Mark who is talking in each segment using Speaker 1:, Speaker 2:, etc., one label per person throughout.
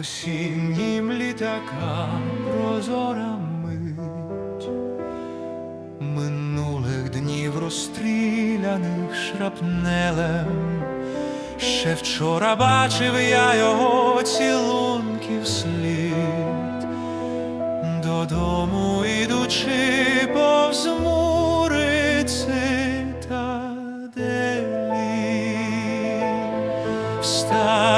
Speaker 1: осіннім літакам прозора мить минулих днів розстріляних шрапнелем. Ще вчора бачив я його цілунків слід, додому ідучи повз мури цитаделі. Встаєш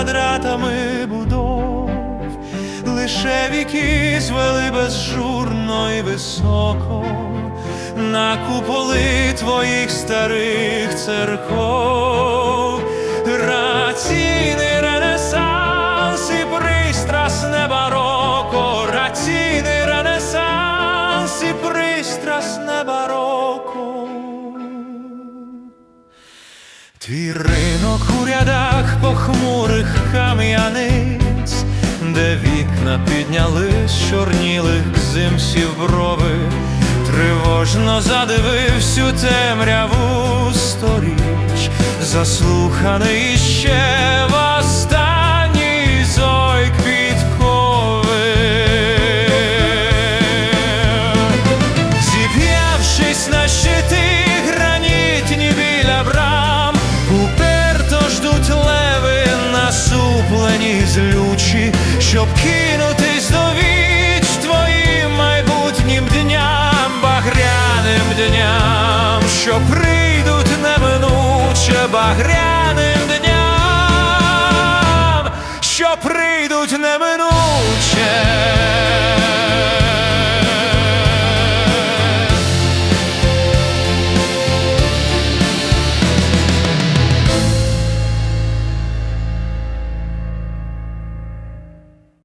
Speaker 1: квадратами будов, лише віки звели безжурно і високо. На куполи твоїх старих церков, раційний ренесанс і пристрасне бароко, раційний ренесанс і пристрасне бароко. Твій ринок у рядах похмурих піднялись чорнілих зимсів брови, тривожно задививсь у темряву сторіч, заслуханий ще в останній зойк підкови. Зіп'явшись на щити гранітні біля брам, уперто ждуть леви насуплені злючі, щоб неминуче багряним дням, що прийдуть неминуче.